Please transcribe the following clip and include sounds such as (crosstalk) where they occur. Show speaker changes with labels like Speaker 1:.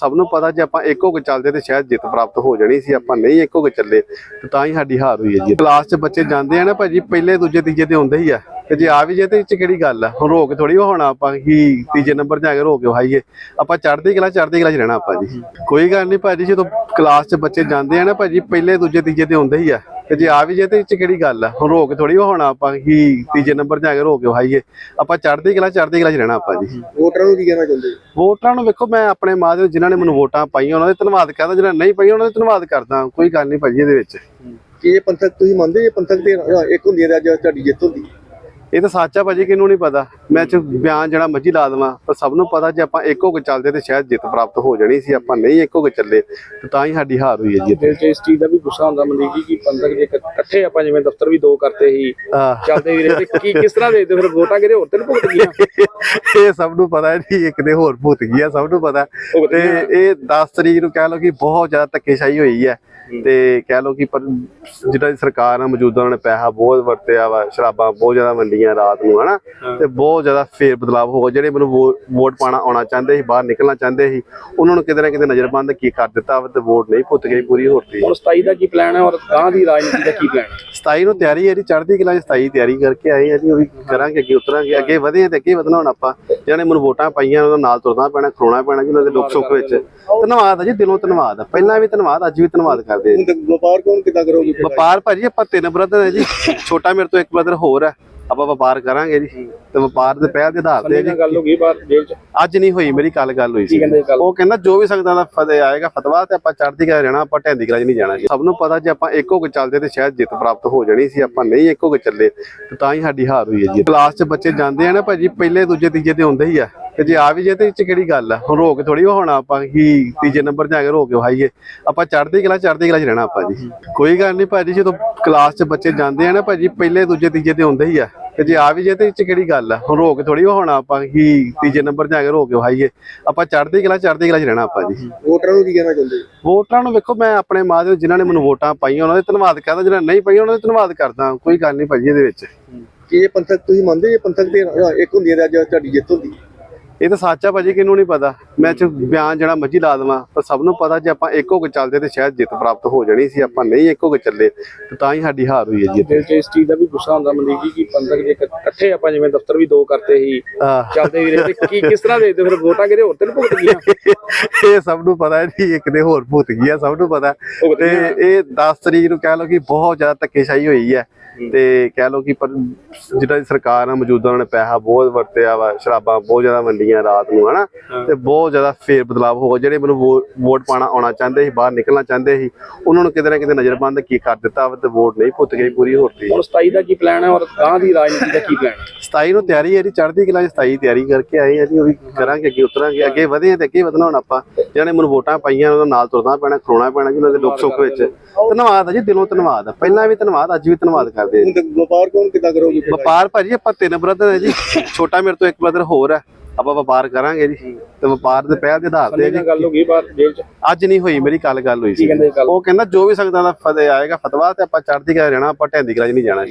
Speaker 1: ਸਭ ਨੂੰ ਪਤਾ ਜੇ ਆਪਾਂ ਇੱਕ ਹੋ ਕੇ ਚੱਲਦੇ ਤੇ ਸ਼ਾਇਦ ਜਿੱਤ ਪ੍ਰਾਪਤ ਹੋ ਜਾਣੀ ਸੀ, ਆਪਾਂ ਨਹੀਂ ਇੱਕ ਹੋ ਕੇ ਚੱਲੇ, ਤਾਂ ਹੀ ਸਾਡੀ ਹਾਰ ਹੋਈ ਹੈ ਜੀ। ਕਲਾਸ 'ਚ ਬੱਚੇ ਜਾਂਦੇ ਆ ਨਾ ਭਾਜੀ, ਪਹਿਲੇ, ਦੂਜੇ, ਤੀਜੇ ਤੇ ਹੁੰਦੇ ਹੀ ਆ। ਤੇ ਜੇ ਆ ਵੀ ਜੇ ਤੇ ਇਹ 'ਚ ਕਿਹੜੀ ਗੱਲ ਆ? ਹੁਣ ਰੋਕ ਥੋੜੀ ਹੋਣਾ ਆਪਾਂ ਕਿ ਤੀਜੇ ਨੰਬਰ ਆ ਕੇ ਰੋਕ ਕੇ ਵਹਾਈਏ ਆਪਾਂ ਚੜ੍ਹਦੀ ਕਲਾ ਚੜ੍ਹਦੀ ਕਲਾ 'ਚ ਰਹਿਣਾ ਆਪਾਂ ਜੀ। ਕੋਈ ਗੱਲ ਨਹੀਂ ਭਾਜੀ ਜਦੋਂ ਕਲਾਸ 'ਚ ਬੱਚੇ ਜਾਂਦੇ ਆ ਨਾ ਭਾਜੀ ਪਹਿਲੇ ਦੂਜੇ ਤੀਜੇ ਤੇ ਹੁੰਦੇ ਹੀ ਆ। ਤੇ ਜੇ ਆ ਵੀ ਜੇ ਤੇ ਇਹ 'ਚ ਕਿਹੜੀ ਗੱਲ ਆ? ਹੁਣ ਰੋਕ ਥੋੜੀ ਹੋਣਾ ਆਪਾਂ ਕਿ ਤੀਜੇ ਨੰਬਰ ਆ ਕੇ ਰੋਕ ਕੇ ਵਹਾਈਏ ਆਪਾਂ ਚੜ੍ਹਦੀ ਕਲਾ ਚੜ੍ਹਦੀ ਕਲਾ 'ਚ ਰਹਿਣਾ ਆਪਾਂ ਜੀ।
Speaker 2: ਵੋਟਰਾਂ ਨੂੰ ਕੀ ਕਹਿਣਾ ਚਾਹੁੰਦੇ?
Speaker 1: ਵੋਟਰਾਂ ਨੂੰ ਵੇਖੋ ਮੈਂ ਆਪਣੇ ਮਾਧਿਅਮ ਜਿਨ੍ਹਾਂ ਨੇ ਮੈਨੂੰ ਵੋਟਾਂ ਪਾਈਆਂ ਉਹਨਾਂ ਦੇ ਧੰਨਵਾਦ ਕਰਦਾ। ਜਿਹਨਾਂ ਨੇ ਨਹੀਂ ਪਾਈਆਂ ਉਹਨਾਂ ਦਾ ਧੰਨਵਾਦ ਕਰਦਾ। ਕੋਈ ਗੱਲ ਨਹੀਂ ਭਾਜੀ ਇਹਦੇ ਵਿੱਚ।
Speaker 2: ਕਿ ਇਹ ਪੰਥਕ ਤੁਸੀਂ ਮੰਨਦੇ ਜੇ ਪੰਥਕ ਤੇ ਇੱਕ ਹੁੰਦੀ ਹੈ ਤੇ ਅੱਜ ਤੁਹਾਡੀ ਜਿੱਤ ਹੁੰਦੀ।
Speaker 1: ਇਹ ਤਾਂ ਸੱਚ ਆ ਭਾਜੀ ਕਿਹਨੂੰ ਨਹੀਂ ਪਤਾ। ਮੈਂ ਚ ਬਿਆਨ ਜਿਹੜਾ ਮਰਜ਼ੀ ਲਾ ਦੇਵਾਂ ਪਰ ਸਭ ਨੂੰ ਪਤਾ ਜੇ ਆਪਾਂ ਇੱਕ ਹੋ ਕੇ ਚੱਲਦੇ ਤੇ ਸ਼ਾਇਦ ਜਿੱਤ ਪ੍ਰਾਪਤ ਹੋ ਜਾਣੀ ਸੀ ਆਪਾਂ ਨਹੀਂ ਇੱਕ ਹੋ ਕੇ ਚੱਲੇ ਤੇ ਤਾਂ ਹੀ ਸਾਡੀ ਹਾਰ ਹੋਈ ਹੈ ਜੀ
Speaker 3: ਦਿਲ 'ਚ ਇਸ ਚੀਜ਼ ਦਾ ਵੀ ਗੁੱਸਾ ਹੁੰਦਾ ਜੀ ਕਿ ਪੰਦਕ ਜੇ ਇਕ- ਇਕੱਠੇ ਆਪਾਂ ਜਿਵੇਂ ਦਫ਼ਤਰ ਵੀ ਦੋ ਕਰਤੇ ਸੀ ਚੱਲਦੇ ਵੀ ਰਹੇ ਕੀ ਕਿਸ ਤਰ੍ਹਾਂ ਦੇ ਫਿਰ ਵੋਟਾਂ ਕਿਤੇ ਹੋਰ ਤੇ ਭੁਗਤ ਗਈਆਂ? (laughs)
Speaker 1: ਇਹ ਸਭ ਨੂੰ ਪਤਾ ਹੈ ਜੀ ਇੱਕ ਦੇ ਹੋਰ ਭੂਤ ਗਈ ਆ ਸਭ ਨੂੰ ਪਤਾ
Speaker 3: ਭੁਗਤ
Speaker 1: ਤੇ
Speaker 3: ਗਈਆਂ।
Speaker 1: ਇਹ 10 ਤਰੀਕ ਨੂੰ ਕਹਿ ਲਓ ਕਿ ਬਹੁਤ ਜ਼ਿਆਦਾ ਧੱਕੇਸ਼ਾਹੀ ਹੋਈ ਹੈ। ਤੇ ਕਹਿ ਲਓ ਕਿ ਪਰ ਜਿਹੜਾ ਸਰਕਾਰ ਆ ਮੌਜੂਦਾ ਉਹਨਾਂ ਨੇ ਪੈਸਾ ਬਹੁਤ ਵਰਤਿਆ ਵਾ ਸ਼ਰਾਬਾਂ ਬਹੁਤ ਜ਼ਿਆਦਾ ਵੰਡੀਆਂ ਰਾਤ ਨੂੰ ਹਨਾ? ਤੇ ਬਹੁਤ ਜ਼ਿਆਦਾ ਫੇਰ ਬਦਲਾਅ ਹੋ ਗਿਆ। ਜਿਹੜੇ ਮੈਨੂੰ ਵੋਟ ਪਾਣਾ ਆਉਣਾ ਚਾਹੁੰਦੇ ਸੀ ਬਾਹਰ ਨਿਕਲਣਾ ਚਾਹੁੰਦੇ ਸੀ ਉਹਨਾਂ ਨੂੰ ਕਿਤੇ ਨਾ ਕਿਤੇ ਨਜ਼ਰਬੰਦ ਕੀ ਕਰ ਦਿੱਤਾ ਤੇ ਵੋਟ ਨਹੀਂ ਪੁੱਤ ਗਈ ਪੂਰੀ ਹੋਤੀ
Speaker 3: ਹੁਣ 27 ਦਾ ਕੀ ਪਲਾਨ ਹੈ ਔਰ ਗਾਂ ਦੀ ਰਾਜਨੀਤੀ ਦਾ ਕੀ ਪਲਾਨ ਹੈ?
Speaker 1: 27 ਨੂੰ ਤਿਆਰੀ ਹੈ ਜੀ ਚੜ੍ਹਦੀ ਕਲਾ 27 ਤਿਆਰੀ ਕਰਕੇ ਆਏ ਆ ਜੀ ਉਹ ਵੀ ਕਰਾਂਗੇ ਅੱਗੇ ਉਤਰਾਂਗੇ ਅੱਗੇ ਵਧੇ ਤੇ ਅੱਗੇ ਵਧਣਾ ਹੁਣ ਆਪਾਂ। ਜਿਹਨਾਂ ਨੇ ਮੈਨੂੰ ਵੋਟਾਂ ਪਾਈਆਂ ਉਹਨਾਂ ਨਾਲ ਤੁਰਨਾ ਪੈਣਾ ਖਲੋਣਾ ਪੈਣਾ ਜੀ ਉਹਨਾਂ ਦੇ ਦੁੱਖ ਸੁੱਖ ਵਿੱਚ। ਧੰਨਵਾਦ ਆ ਜੀ ਦਿਲੋਂ ਧੰਨਵਾਦ ਪਹਿਲਾਂ ਵੀ ਧੰਨਵਾਦ ਅੱਜ ਵੀ ਧੰਨਵਾਦ ਕਰਦੇ ਆ
Speaker 2: ਵਪਾਰ ਕੌਣ ਕਿੱਦਾਂ ਕਰੋਗੇ?
Speaker 1: ਵਪਾਰ ਭਾਜੀ ਆਪਾਂ ਤਿੰਨ ਬ੍ਰਦਰ ਹੈ ਜੀ। ਛੋਟਾ ਮੇਰੇ ਤੋਂ ਇੱਕ ਬ੍ਰਦਰ ਹੋਰ ਹੈ ਆਪਾਂ ਵਪਾਰ ਕਰਾਂਗੇ ਜੀ। ਤੇ ਵਪਾਰ ਦੇ ਪਹਿਲ ਦੇ ਆਧਾਰ ਤੇ ਜੀ।
Speaker 3: ਗੱਲ ਹੋ ਗਈ ਬਾਹਰ ਜੇਲ੍ਹ 'ਚ?
Speaker 1: ਅੱਜ ਨਹੀਂ ਹੋਈ ਮੇਰੀ ਕੱਲ ਗੱਲ ਹੋਈ ਸੀ? ਉਹ ਕਹਿੰਦਾ ਜੋ ਵੀ ਸੰਗਤਾਂ ਦਾ ਫਤਿਹ ਆਏਗਾ ਫਤਵਾ ਤੇ ਆਪਾਂ ਚੜ੍ਹਦੀ ਕਲਾ ਰਹਿਣਾ ਆਪਾਂ ਢੈਂਦੀ ਕਲਾ ਨਹੀਂ ਜਾਣਾ ਸਭ ਨੂੰ ਪਤਾ ਜੇ ਆਪਾਂ ਇੱਕ ਕੇ ਚੱਲਦੇ ਤੇ ਸ਼ਾਇਦ ਜਿੱਤ ਪ੍ਰਾਪਤ ਹੋ ਜਾਣੀ ਸੀ ਆਪਾਂ ਨਹੀਂ ਇੱਕ ਕੇ ਚੱਲੇ। ਤੇ ਤਾਂ ਹੀ ਸਾਡੀ ਹਾਰ ਹੋਈ ਹੈ ਜੀ। ਕਲਾਸ 'ਚ ਬੱਚੇ ਜਾਂਦੇ ਆ ਨਾ ਭਾਜੀ ਪਹਿਲੇ ਦੂਜੇ ਤੀਜੇ ਤੇ ਹੁੰਦੇ ਹੀ ਆ। ਤੇ ਜੇ ਆ ਵੀ ਜੇ ਤੇ ਇਹ 'ਚ ਕਿਹੜੀ ਗੱਲ ਆ? ਹੁਣ ਰੋਕ ਥੋੜੀ ਹੋਣਾ ਆਪਾਂ ਕਿ ਤੀਜੇ ਨੰਬਰ ਤੇ ਆ ਕੇ ਰੋਕ ਕੇ ਆਪਾਂ ਚੜ੍ਹਦੀ ਕਲਾ ਚੜ੍ਹਦੀ ਕਲਾ 'ਚ ਰਹਿਣਾ ਆਪਾਂ ਜੀ। ਕੋਈ ਗੱਲ ਨਹੀਂ ਭਾਜੀ ਜਦੋਂ ਕਲਾਸ 'ਚ ਬੱਚੇ ਜਾਂਦੇ ਆ ਨਾ ਭਾਜੀ ਪਹਿਲੇ ਦੂਜੇ ਤੀਜੇ ਤੇ ਹੁੰਦੇ ਹੀ ਆ। ਤੇ ਜੇ ਆ ਵੀ ਜੇ ਤੇ ਇਹ 'ਚ ਕਿਹੜੀ ਗੱਲ ਆ? ਹੁਣ ਰੋਕ ਥੋੜੀ ਹੋਣਾ ਆਪਾਂ ਕਿ ਤੀਜੇ ਨੰਬਰ ਤੇ ਆ ਕੇ ਰੋਕ ਕੇ ਆਪਾਂ ਚੜ੍ਹਦੀ ਕਲਾ ਚੜ੍ਹਦੀ ਕਲਾ 'ਚ ਰਹਿਣਾ ਆਪਾਂ ਜੀ।
Speaker 2: ਵੋਟਰਾਂ ਨੂੰ ਕੀ ਕਹਿਣਾ ਚਾਹੁੰਦੇ
Speaker 1: ਵੋਟਰਾਂ ਨੂੰ ਵੇਖੋ ਮੈਂ ਆਪਣੇ ਮਾਧਿਅਮ ਜਿਨ੍ਹਾਂ ਨੇ ਮੈਨੂੰ ਵੋਟਾਂ ਪਾਈਆਂ ਉਹਨਾਂ ਦਾ ਧੰਨਵਾਦ ਕਰਦਾ। ਜਿਹਨਾਂ ਨੇ ਨਹੀਂ ਪਾਈਆਂ ਉਹਨਾਂ ਦਾ ਧੰਨਵਾਦ ਕਰਦਾ। ਕੋਈ ਗੱਲ ਨਹੀਂ ਭਾਜੀ ਇਹਦੇ ਵਿੱਚ।
Speaker 2: ਕਿ ਇਹ ਪੰਥਕ ਤੁਸੀਂ ਮੰਨਦੇ ਜੇ ਪੰਥਕ ਤੇ ਇੱਕ ਹੁੰਦੀ ਹੈ ਅੱਜ ਤੁਹਾਡੀ ਜਿੱਤ ਹੁੰਦੀ।
Speaker 1: ਇਹ ਤਾਂ ਸੱਚ ਆ ਭਾਜੀ ਕਿਹਨੂੰ ਨਹੀਂ ਪਤਾ। ਮੈਂ ਚ ਬਿਆਨ ਜਿਹੜਾ ਮਰਜ਼ੀ ਲਾ ਦੇਵਾਂ ਪਰ ਸਭ ਨੂੰ ਪਤਾ ਜੇ ਆਪਾਂ ਇੱਕ ਹੋ ਕੇ ਚੱਲਦੇ ਤੇ ਸ਼ਾਇਦ ਜਿੱਤ ਪ੍ਰਾਪਤ ਹੋ ਜਾਣੀ ਸੀ ਆਪਾਂ ਨਹੀਂ ਇੱਕ ਹੋ ਕੇ ਚੱਲੇ ਤੇ ਤਾਂ ਹੀ ਸਾਡੀ ਹਾਰ ਹੋਈ ਹੈ ਜੀ
Speaker 3: ਦਿਲ 'ਚ ਇਸ ਚੀਜ਼ ਦਾ ਵੀ ਗੁੱਸਾ ਹੁੰਦਾ ਜੀ ਕਿ ਪੰਦਕ ਜੇ ਇਕ- ਇਕੱਠੇ ਆਪਾਂ ਜਿਵੇਂ ਦਫ਼ਤਰ ਵੀ ਦੋ ਕਰਤੇ ਸੀ ਚੱਲਦੇ ਵੀ ਰਹੇ ਕੀ ਕਿਸ ਤਰ੍ਹਾਂ ਦੇ ਫਿਰ ਵੋਟਾਂ ਕਿਤੇ ਹੋਰ ਤੇ ਭੁਗਤ ਗਈਆਂ?
Speaker 1: ਇਹ ਸਭ ਨੂੰ ਪਤਾ ਹੈ ਜੀ ਇੱਕ ਦੇ ਹੋਰ ਭੂਤ ਗਈ ਆ ਸਭ ਨੂੰ ਪਤਾ।
Speaker 3: ਭੁਗਤ
Speaker 1: ਤੇ
Speaker 3: ਗਈਆਂ।
Speaker 1: ਇਹ 10 ਤਰੀਕ ਨੂੰ ਕਹਿ ਲਓ ਕਿ ਬਹੁਤ ਜ਼ਿਆਦਾ ਧੱਕੇਸ਼ਾਹੀ ਹੋਈ ਹੈ। ਤੇ ਕਹਿ ਲਓ ਕਿ ਪਰ ਜਿਹੜਾ ਸਰਕਾਰ ਆ ਮੌਜੂਦਾ ਉਹਨਾਂ ਨੇ ਪੈਸਾ ਬਹੁਤ ਵਰਤਿਆ ਵਾ ਸ਼ਰਾਬਾਂ ਬਹੁਤ ਜ਼ਿਆਦਾ ਵੰਡੀਆਂ ਰਾਤ ਨੂੰ ਹਨਾ? ਤੇ ਬਹੁਤ ਜ਼ਿਆਦਾ ਫੇਰ ਬਦਲਾਅ ਹੋ ਗਿਆ। ਜਿਹੜੇ ਮੈਨੂੰ ਵੋਟ ਪਾਣਾ ਆਉਣਾ ਚਾਹੁੰਦੇ ਸੀ ਬਾਹਰ ਨਿਕਲਣਾ ਚਾਹੁੰਦੇ ਸੀ ਉਹਨਾਂ ਨੂੰ ਕਿਤੇ ਨਾ ਕਿਤੇ ਨਜ਼ਰਬੰਦ ਕੀ ਕਰ ਦਿੱਤਾ ਤੇ ਵੋਟ ਨਹੀਂ ਪੁੱਤ ਗਈ ਪੂਰੀ ਹੋਤੀ
Speaker 3: ਹੁਣ 27 ਦਾ ਕੀ ਪਲਾਨ ਹੈ ਔਰ ਗਾਂ ਦੀ ਰਾਜਨੀਤੀ ਦਾ ਕੀ ਪਲਾਨ ਹੈ?
Speaker 1: 27 ਨੂੰ ਤਿਆਰੀ ਹੈ ਜੀ ਚੜ੍ਹਦੀ ਕਲਾ 'ਚ 27 ਤਿਆਰੀ ਕਰਕੇ ਆਏ ਆ ਜੀ ਉਹ ਵੀ ਕਰਾਂਗੇ ਅੱਗੇ ਉਤਰਾਂਗੇ ਅੱਗੇ ਵਧੇ ਤੇ ਅੱਗੇ ਵਧਣਾ ਹੁਣ ਆਪਾਂ। ਜਿਹਨਾਂ ਨੇ ਮੈਨੂੰ ਵੋਟਾਂ ਪਾਈਆਂ ਉਹਨਾਂ ਨਾਲ ਤੁਰਨਾ ਪੈਣਾ ਖਲੋਣਾ ਪੈਣਾ ਜੀ ਉਹਨਾਂ ਦੇ ਦੁੱਖ ਸੁੱਖ ਵਿੱਚ। ਧੰਨਵਾਦ ਆ ਜੀ ਦਿਲੋਂ ਧੰਨਵਾਦ ਆ। ਪਹਿਲਾਂ ਵੀ ਧੰਨਵਾਦ ਅੱਜ ਵੀ ਧੰਨਵਾਦ ਕਰਦੇ ਆ
Speaker 2: ਵਪਾਰ ਕੌਣ ਕਿੱਦਾਂ ਕਰੋਗੇ?
Speaker 1: ਵਪਾਰ ਭਾਜੀ ਆਪਾਂ ਤਿੰਨ ਬ੍ਰਦਰ ਹੈ ਜੀ। ਛੋਟਾ ਮੇਰੇ ਤੋਂ ਇੱਕ ਬ੍ਰਦਰ ਹੋਰ ਹੈ ਆਪਾਂ ਵਪਾਰ ਕਰਾਂਗੇ ਜੀ। ਤੇ ਵਪਾਰ ਦੇ ਪਹਿਲ ਦੇ ਆਧਾਰ ਤੇ
Speaker 3: ਸੰਦੇ
Speaker 1: ਜੀ।
Speaker 3: ਨਾਲ ਗੱਲ ਹੋ ਗਈ ਬਾਹਰ ਜੇਲ੍ਹ 'ਚ?
Speaker 1: ਅੱਜ ਨਹੀਂ ਹੋਈ ਮੇਰੀ ਕੱਲ ਗੱਲ ਹੋਈ ਸੀ? ਉਹ ਕਹਿੰਦਾ ਜੋ ਵੀ ਸੰਗਤਾਂ ਦਾ ਫਤਿਹ ਆਏਗਾ ਫਤਵਾ ਤੇ ਆਪਾਂ ਚੜ੍ਹਦੀ ਕਲਾ ਰਹਿਣਾ ਆਪਾਂ ਢੈਂਦੀ ਕਲਾ ਨਹੀਂ ਜਾਣਾ